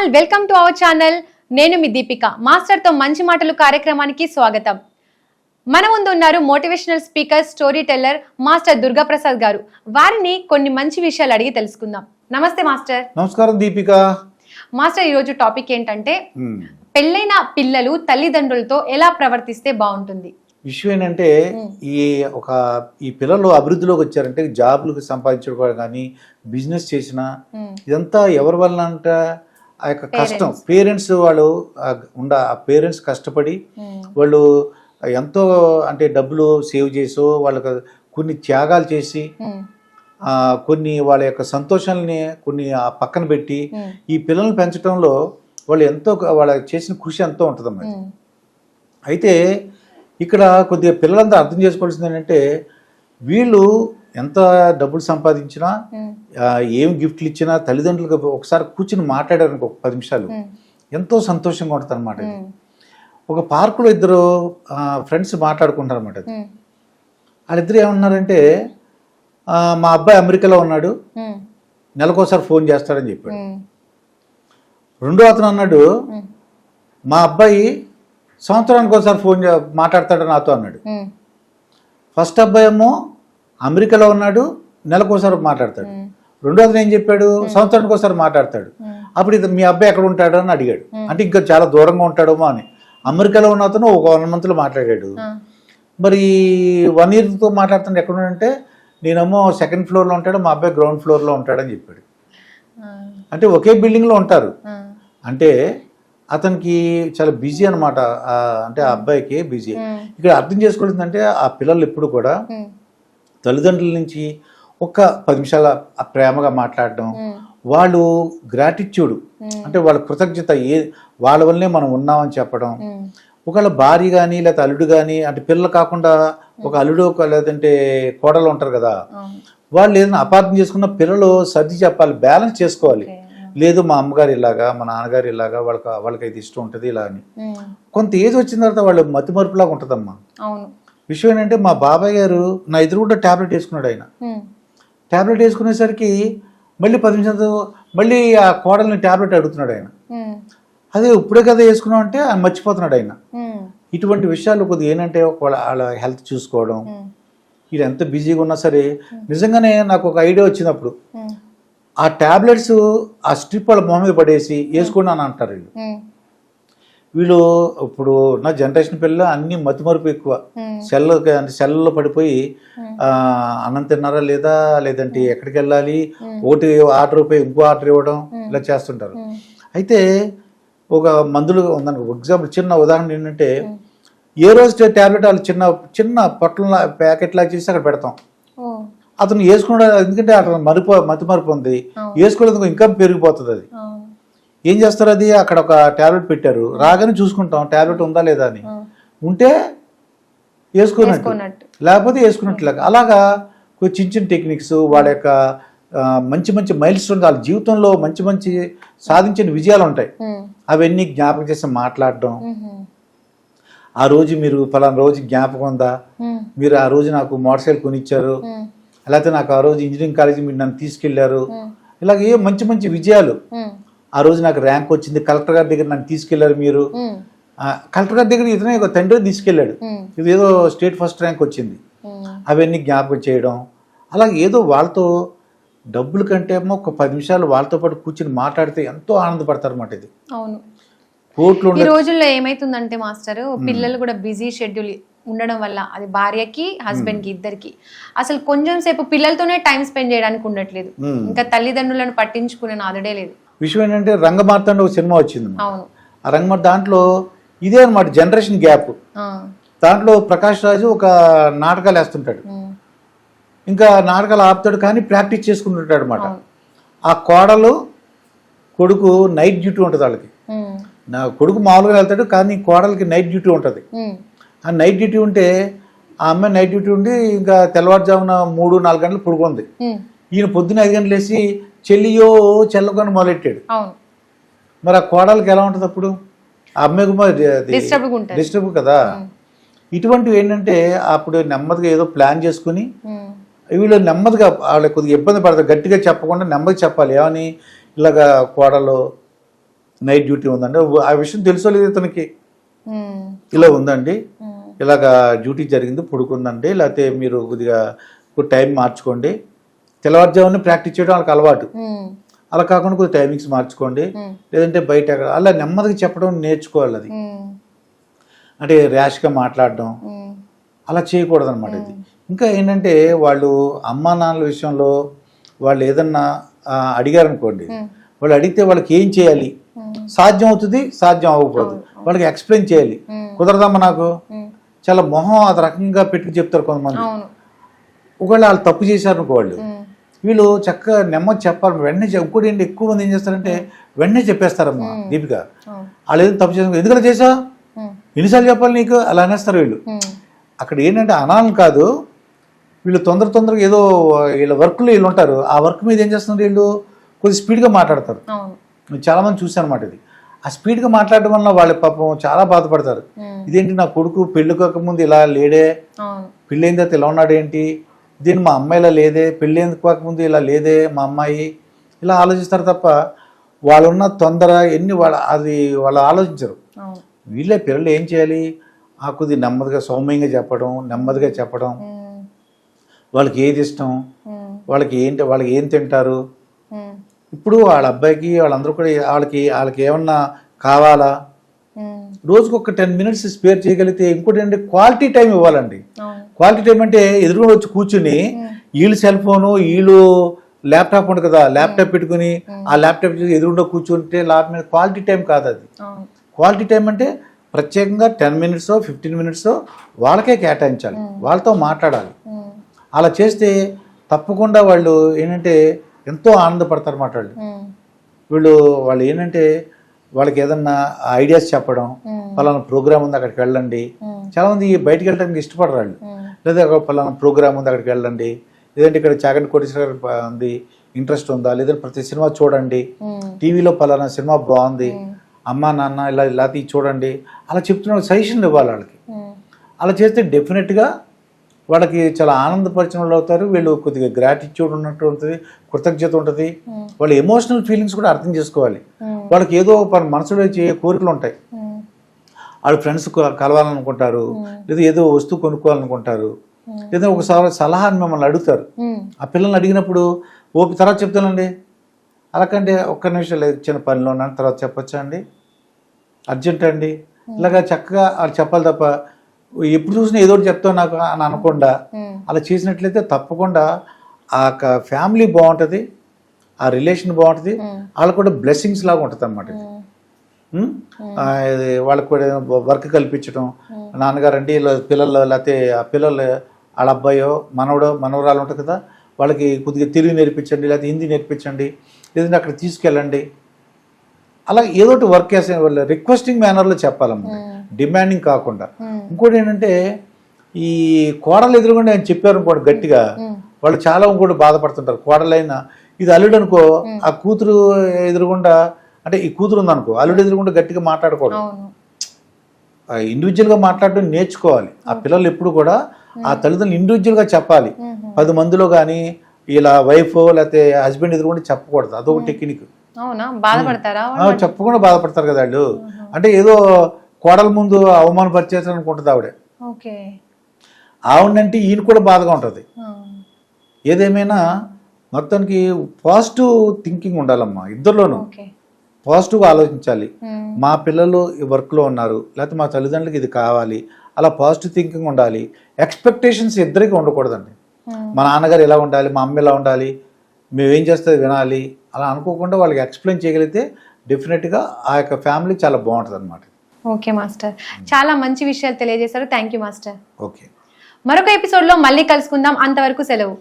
All welcome to our channel. నేను మీ దీపిక. మాస్టర్తో మంచి మాటలు కార్యక్రమానికి స్వాగతం. మన ముందు ఉన్నారు motivational speaker storyteller master Durgaprasad గారు. వారిని కొన్ని మంచి విషయాలు అడిగి తెలుసుకుందాం. నమస్తే మాస్టర్. నమస్కారం దీపిక. మాస్టర్ ఈరోజు టాపిక్ ఏంటంటే పెళ్ళైన పిల్లలు తల్లిదండ్రులతో ఎలా ప్రవర్తిస్తే బాగుంటుంది? విషయం ఏంటంటే ఈ ఒక ఈ పిల్లలు అభివృద్ధిలోకి వచ్చారంటే జాబ్లు సంపాదించడం కానీ బిజినెస్ చేసిన ఇదంతా ఎవరి వల్ల అంట? ఆ యొక్క కష్టం. పేరెంట్స్ వాళ్ళు ఉండ ఆ పేరెంట్స్ కష్టపడి ఉమ్, వాళ్ళు ఎంతో అంటే డబ్బులు సేవ్ చేసో వాళ్ళకి కొన్ని త్యాగాలు చేసి ఆ, కొన్ని వాళ్ళ యొక్క సంతోషాలని కొన్ని ఆ పక్కన పెట్టి ఉమ్, ఈ పిల్లల్ని పెంచడంలో వాళ్ళు ఎంతో వాళ్ళ చేసిన కృషి ఎంతో ఉంటుందన్నమాట. ఉమ్, అయితే ఇక్కడ కొద్దిగా పిల్లలంతా అర్థం చేసుకోవాల్సింది ఏంటంటే వీళ్ళు ఎంత డబ్బులు సంపాదించినా ఏం గిఫ్ట్లు ఇచ్చినా తల్లిదండ్రులకు ఒకసారి కూర్చుని మాట్లాడారు ఒక పది నిమిషాలు. ఎంతో సంతోషంగా ఉంటుంది అనమాట ఒక పార్కులో ఇద్దరు ఫ్రెండ్స్ మాట్లాడుకుంటారు అనమాట వాళ్ళిద్దరు ఏమన్నారంటే మా అబ్బాయి అమెరికాలో ఉన్నాడు నెలకోసారి ఫోన్ చేస్తాడని చెప్పాడు. రెండో అతను అన్నాడు మా అబ్బాయి సంవత్సరానికి ఒకసారి ఫోన్ మాట్లాడతాడు నాతో అన్నాడు. ఫస్ట్ అబ్బాయి ఏమో అమెరికాలో ఉన్నాడు నెలకోసారి మాట్లాడతాడు. ఉమ్, రెండో అతను ఏం చెప్పాడు? సంవత్సరానికి ఒకసారి మాట్లాడతాడు. అప్పుడు ఇది మీ అబ్బాయి ఎక్కడ ఉంటాడు? అని అడిగాడు. అంటే ఇంకా చాలా దూరంగా ఉంటాడేమో అని. అమెరికాలో ఉన్న అతను ఒక వన్ మంత్లో మాట్లాడాడు. మరి వన్ ఇయర్తో మాట్లాడుతుంటే ఎక్కడ ఉన్నాడంటే నేనేమో సెకండ్ ఫ్లోర్లో ఉంటాడు మా అబ్బాయి గ్రౌండ్ ఫ్లోర్లో ఉంటాడని చెప్పాడు. అంటే ఒకే బిల్డింగ్లో ఉంటారు. అంటే అతనికి చాలా బిజీ అనమాట అంటే ఆ అబ్బాయికి బిజీ. ఇక్కడ అర్థం చేసుకోవాల్సిందంటే ఆ పిల్లలు ఎప్పుడు కూడా తల్లిదండ్రుల నుంచి ఒక్క పది నిమిషాల ప్రేమగా మాట్లాడడం వాళ్ళు గ్రాటిట్యూడ్ అంటే వాళ్ళ కృతజ్ఞత ఏ వాళ్ళ వల్లనే మనం ఉన్నామని చెప్పడం. ఒకవేళ భార్య కానీ లేకపోతే అల్లుడు కానీ అంటే పిల్లలు కాకుండా ఒక అల్లుడు ఒక లేదంటే కోడలు ఉంటారు కదా. వాళ్ళు ఏదైనా అపార్థం చేసుకున్న పిల్లలు సర్ది చెప్పాలి బ్యాలెన్స్ చేసుకోవాలి. లేదు మా అమ్మగారు ఇలాగా మా నాన్నగారు ఇలాగా వాళ్ళకి వాళ్ళకి అయితే ఇష్టం ఉంటుంది ఇలా అని. కొంత ఏజ్ వచ్చిన తర్వాత వాళ్ళు మతిమరుపులాగా ఉంటుందమ్మా. విషయం ఏంటంటే మా బాబాయ్ గారు నా ఎదురుగుండా ట్యాబ్లెట్ వేసుకున్నాడు ఆయన. ట్యాబ్లెట్ వేసుకునేసరికి మళ్ళీ పది నిమిషాలు మళ్ళీ ఆ కోడల్ని ట్యాబ్లెట్ అడుగుతున్నాడు ఆయన. అదే ఇప్పుడే కదా వేసుకున్నాం అంటే ఆయన మర్చిపోతున్నాడు ఆయన. ఇటువంటి విషయాలు కొద్దిగా ఏంటంటే వాళ్ళ వాళ్ళ హెల్త్ చూసుకోవడం ఇది ఎంత బిజీగా ఉన్నా సరే నిజంగానే నాకు ఒక ఐడియా వచ్చినప్పుడు ఆ ట్యాబ్లెట్స్ ఆ స్ట్రిప్ వాళ్ళ మొహం మీద పడేసి వేసుకోండి అని అంటారు వీళ్ళు. వీళ్ళు ఇప్పుడు నా జనరేషన్ పిల్లలు అన్ని మతిమరుపు ఎక్కువ. సెల్ అంటే సెల్లో పడిపోయి. ఆ, అన్నం తిన్నారా లేదా? లేదంటే ఎక్కడికి వెళ్ళాలి? ఒకటి ఆర్డర్ పోయి ఇంకో ఆర్డర్ ఇవ్వడం ఇలా చేస్తుంటారు. అయితే ఒక మందులు ఉందనుకో ఎగ్జాంపుల్ చిన్న ఉదాహరణ ఏంటంటే ఏ రోజు ట్యాబ్లెట్ వాళ్ళు చిన్న చిన్న పొట్ల ప్యాకెట్ లాగా చేసి అక్కడ పెడతాం. అతను వేసుకున్నాడు ఎందుకంటే అతను మరిపో మతి మరుపు ఉంది. వేసుకోలేదు ఇంకా పెరిగిపోతుంది అది. ఏం చేస్తారు అది? అక్కడ ఒక ట్యాబ్లెట్ పెట్టారు. రాగానే చూసుకుంటాం ట్యాబ్లెట్ ఉందా లేదా అని. ఉంటే వేసుకున్నట్టు వేసుకున్నట్టు లేకపోతే వేసుకున్నట్లుగా అలాగా కొన్ని చిన్న చిన్న టెక్నిక్స్ వాళ్ళ యొక్క మంచి మంచి మైల్ స్టోన్ వాళ్ళ జీవితంలో మంచి మంచి సాధించిన విజయాలు ఉంటాయి. అవన్నీ జ్ఞాపకం చేసి మాట్లాడడం. ఆ రోజు మీరు ఫలానా రోజు జ్ఞాపకం ఉందా? మీరు ఆ రోజు నాకు మోటార్ సైకిల్ కొనిచ్చారు. లేకపోతే నాకు ఆ రోజు ఇంజనీరింగ్ కాలేజీ మీరు నన్ను తీసుకెళ్ళారు. ఇలాగ ఏ మంచి మంచి విజయాలు. ఆ రోజు నాకు ర్యాంక్ వచ్చింది. కలెక్టర్ గారి దగ్గర నన్ను తీసుకెళ్ళారు మీరు. కలెక్టర్ గారి దగ్గర ఇతనే ఒక తండ్రి తీసుకెళ్ళాడు ఉమ్, ఇది ఏదో స్టేట్ ఫస్ట్ ర్యాంక్ వచ్చింది. అవన్నీ జ్ఞాపకం చేయడం. అలాగే ఏదో వాళ్ళతో డబ్బుల కంటే ఒక పది నిమిషాలు వాళ్ళతో పాటు కూర్చుని మాట్లాడితే ఎంతో ఆనందపడతారు అన్నమాట ఇది. అవును. కోట్లు ఈ రోజుల్లో ఏమైతుందంటే మాస్టర్ పిల్లలు కూడా బిజీ షెడ్యూల్ ఉండడం వల్ల అది భార్యకి హస్బెండ్కి ఇద్దరికి. అసలు కొంచెం సేపు పిల్లలతోనే టైం స్పెండ్ చేయడానికి ఉండట్లేదు. ఇంకా తల్లిదండ్రులను పట్టించుకునే నాదుడే లేదు. విషయం ఏంటంటే రంగమార్తాండ ఒక సినిమా వచ్చింది ఆ రంగమార్త దాంట్లో ఇదే అనమాట జనరేషన్ గ్యాప్ దాంట్లో ప్రకాష్ రాజు ఒక నాటకాలు వేస్తుంటాడు. ఇంకా నాటకాలు ఆపుతాడు కానీ ప్రాక్టీస్ చేసుకుంటుంటాడు అనమాట ఆ కోడలు కొడుకు నైట్ డ్యూటీ ఉంటుంది వాళ్ళకి. నా కొడుకు మామూలుగా వెళ్తాడు కానీ కోడలికి నైట్ డ్యూటీ ఉంటుంది. ఆ నైట్ డ్యూటీ ఉంటే ఆ అమ్మాయి నైట్ డ్యూటీ ఉండి ఇంకా తెల్లవారుజామున మూడు నాలుగు గంటలు పడుకుంది. ఉమ్, ఈయన పొద్దున్న ఐదు గంటలు వేసి చెల్లియో చెల్లకొని మొదలెట్టాడు మరి ఆ కోడలికి ఎలా ఉంటుంది అప్పుడు? ఆ అమ్మాయికి. డిస్టర్బ్ కదా? ఇటువంటివి ఏంటంటే అప్పుడు నెమ్మదిగా ఏదో ప్లాన్ చేసుకుని వీళ్ళు నెమ్మదిగా వాళ్ళకి కొద్దిగా ఇబ్బంది పడతారు. గట్టిగా చెప్పకుండా నెమ్మది చెప్పాలి. ఏమని? ఇలాగా కోడలు నైట్ డ్యూటీ ఉందండి ఆ విషయం తెలుసో లేదు ఇతనికి? ఇలా ఉందండి. ఇలాగా డ్యూటీ జరిగింది పడుకుందండి. లేకపోతే మీరు కొద్దిగా టైం మార్చుకోండి. తెల్లవారుజామున ప్రాక్టీస్ చేయడం వాళ్ళకి అలవాటు. అలా కాకుండా కొద్దిగా టైమింగ్స్ మార్చుకోండి. లేదంటే బయట అలా నెమ్మదిగా చెప్పడం నేర్చుకోవాలి అది. అంటే ర్యాష్గా మాట్లాడడం. అలా చేయకూడదు అనమాట ఇది ఇంకా ఏంటంటే వాళ్ళు అమ్మా నాన్నల విషయంలో వాళ్ళు ఏదన్నా అడిగారనుకోండి. వాళ్ళు అడిగితే వాళ్ళకి ఏం చేయాలి? సాధ్యం అవుతుంది సాధ్యం అవ్వకపోదు. వాళ్ళకి ఎక్స్ప్లెయిన్ చేయాలి. కుదరదమ్మా నాకు? చాలా మొహం అది రకంగా పెట్టి చెప్తారు కొంతమంది. ఒకవేళ వాళ్ళు తప్పు చేశారు అనుకో వాళ్ళు వీళ్ళు చక్కగా నెమ్మది చెప్పాలి. వెంటనే ఇంకోటి ఏంటి? ఎక్కువ మంది ఏం చేస్తారంటే వెంటనే చెప్పేస్తారమ్మా దీపిక. వాళ్ళు ఏదో తప్పు చేసిన ఎందుకంటే చేసా ఎన్నిసార్లు చెప్పాలి నీకు? అలా అనేస్తారు వీళ్ళు. అక్కడ ఏంటంటే అనాలని కాదు. వీళ్ళు తొందర తొందరగా ఏదో వీళ్ళ వర్క్లో వీళ్ళు ఉంటారు. ఆ వర్క్ మీద ఏం చేస్తున్నారు వీళ్ళు? కొద్ది స్పీడ్గా మాట్లాడతారు. అవును. నేను చాలా మంది చూశాను అనమాట ఇది. ఆ స్పీడ్గా మాట్లాడడం వల్ల వాళ్ళ పాపం చాలా బాధపడతారు. ఇదేంటి నా కొడుకు పెళ్ళి కాకముందు ఇలా లేడే? పెళ్ళైన తర్వాత ఇలా ఉన్నాడు ఏంటి దీన్ని మా అమ్మాయి ఇలా లేదే పెళ్ళైన కాకముందు ఇలా లేదే మా అమ్మాయి? ఇలా ఆలోచిస్తారు తప్ప వాళ్ళున్న తొందర ఎన్ని వాళ్ళ అది వాళ్ళు ఆలోచించరు. వీళ్ళే పిల్లలు ఏం చేయాలి? ఆ కొద్ది నెమ్మదిగా సౌమ్యంగా చెప్పడం నెమ్మదిగా చెప్పడం. వాళ్ళకి ఏది ఇష్టం? వాళ్ళకి ఏంటి వాళ్ళకి ఏం తింటారు? ఇప్పుడు వాళ్ళ అబ్బాయికి వాళ్ళందరూ కూడా వాళ్ళకి వాళ్ళకి ఏమన్నా కావాలా? రోజుకు ఒక టెన్ మినిట్స్ స్పేర్ చేయగలిగితే ఇంకోటి ఏంటంటే క్వాలిటీ టైం ఇవ్వాలండి. క్వాలిటీ టైం అంటే ఎదురుగా వచ్చి కూర్చుని వీళ్ళు సెల్ ఫోను వీళ్ళు ల్యాప్టాప్ ఉంటుంది కదా ల్యాప్టాప్ పెట్టుకుని ఆ ల్యాప్టాప్ ఎదురుగా కూర్చుంటే లాభం మీద క్వాలిటీ టైం కాదు అది. క్వాలిటీ టైం అంటే ప్రత్యేకంగా టెన్ మినిట్స్ ఫిఫ్టీన్ మినిట్స్ వాళ్ళకే కేటాయించాలి. వాళ్ళతో మాట్లాడాలి. అలా చేస్తే తప్పకుండా వాళ్ళు ఏంటంటే ఎంతో ఆనందపడతారు అన్నమాట వాళ్ళు వీళ్ళు వాళ్ళు ఏంటంటే వాళ్ళకి ఏదన్నా ఐడియాస్ చెప్పడం పలానా ప్రోగ్రామ్ ఉంది అక్కడికి వెళ్ళండి. ఉమ్, చాలామంది బయటికి వెళ్ళడానికి ఇష్టపడరు వాళ్ళు. లేదా పలానా ప్రోగ్రామ్ ఉంది అక్కడికి వెళ్ళండి. లేదంటే ఇక్కడ చాగంటి కోటేశ్వర ఉంది ఇంట్రెస్ట్ ఉందా? లేదంటే ప్రతి సినిమా చూడండి. టీవీలో పలానా సినిమా బాగుంది. అమ్మా నాన్న ఇలా ఇలా తీ చూడండి. అలా చెప్తున్న సజెషన్లు ఇవ్వాలి వాళ్ళకి. అలా చేస్తే డెఫినెట్గా వాళ్ళకి చాలా ఆనందపరిచిన వాళ్ళు అవుతారు. వీళ్ళు కొద్దిగా గ్రాటిట్యూడ్ ఉన్నట్టు ఉంటుంది కృతజ్ఞత ఉంటుంది. వాళ్ళ ఎమోషనల్ ఫీలింగ్స్ కూడా అర్థం చేసుకోవాలి. వాళ్ళకి ఏదో మన మనసులో చేయ కోరికలు ఉంటాయి. వాళ్ళ ఫ్రెండ్స్ కలవాలనుకుంటారు లేదా ఏదో వస్తువు కొనుక్కోవాలనుకుంటారు. లేదా ఒకసారి సలహాని మిమ్మల్ని అడుగుతారు. ఆ పిల్లల్ని అడిగినప్పుడు ఓపి తర్వాత చెప్తానండి. అలాకంటే ఒక్క నిమిషం లేదు చిన్న పనిలో ఉన్నాను తర్వాత చెప్పొచ్చా అండి? అర్జెంట్ అండి? ఇలాగా చక్కగా వాళ్ళు చెప్పాలి తప్ప ఎప్పుడు చూసినా ఏదో ఒకటి చెప్తావు నాకు అని అనకుండా అలా చేసినట్లయితే తప్పకుండా ఆ ఫ్యామిలీ బాగుంటుంది ఆ రిలేషన్ బాగుంటుంది వాళ్ళకు కూడా బ్లెస్సింగ్స్ లాగా ఉంటుంది అనమాట ఉమ్, వాళ్ళకి కూడా వర్క్ కల్పించడం నాన్నగారు వీళ్ళ పిల్లలు లేకపోతే ఆ పిల్లలు వాళ్ళ అబ్బాయో మనవడో మనవరాలు ఉంటుంది కదా వాళ్ళకి కొద్దిగా తెలుగు నేర్పించండి లేకపోతే హిందీ నేర్పించండి లేదంటే అక్కడ తీసుకెళ్ళండి. అలా ఏదో ఒకటి వర్క్ చేసే వాళ్ళు రిక్వెస్టింగ్ మేనర్లో చెప్పాలన్నమాట. డిమాండింగ్ కాకుండా. ఉమ్, ఇంకోటి ఏంటంటే ఈ కోడలు ఎదురుగుండా ఆయన చెప్పారు అనుకోండి గట్టిగా. ఉమ్, వాళ్ళు చాలా ఇంకోటి బాధపడుతుంటారు. కోడలైనా. ఇది అల్లుడు అనుకో ఆ కూతురు ఎదురుగుండా అంటే ఈ కూతురు ఉందనుకో అల్లుడు ఎదురుగుండా గట్టిగా మాట్లాడకూడదు ఇండివిజువల్గా మాట్లాడటం నేర్చుకోవాలి. ఆ పిల్లలు ఎప్పుడు కూడా ఆ తల్లిదండ్రులు ఇండివిజువల్గా చెప్పాలి. పది మందిలో కానీ ఇలా వైఫ్ లేకపోతే హస్బెండ్ ఎదురుగుండా చెప్పకూడదు. అదొక టెక్నిక్ చెప్పకుండా బాధపడతారు కదా వాళ్ళు. అంటే ఏదో కోడల ముందు అవమానపరిచేస్తారు అనుకుంటుంది ఆవిడ. ఓకే. ఆవిడంటే ఈయన కూడా బాధగా ఉంటుంది. ఏదేమైనా మొత్తానికి పాజిటివ్ థింకింగ్ ఉండాలమ్మా ఇద్దరిలోనూ. పాజిటివ్గా ఆలోచించాలి. మా పిల్లలు ఈ వర్క్లో ఉన్నారు లేకపోతే మా తల్లిదండ్రులకి ఇది కావాలి అలా పాజిటివ్ థింకింగ్ ఉండాలి. ఎక్స్పెక్టేషన్స్ ఇద్దరికి ఉండకూడదండి. మా నాన్నగారు ఎలా ఉండాలి మా అమ్మ ఎలా ఉండాలి మేమేం చేస్తే వినాలి అలా అనుకోకుండా వాళ్ళకి ఎక్స్ప్లెయిన్ చేయగలిగితే డెఫినెట్గా ఆ యొక్క ఫ్యామిలీ చాలా బాగుంటుంది అనమాట ఓకే మాస్టర్. చాలా మంచి విషయాలు తెలియజేశారు. Thank you master. ఓకే. మరొక ఎపిసోడ్లో మళ్ళీ కలుసుకుందాం. అంతవరకు సెలవు.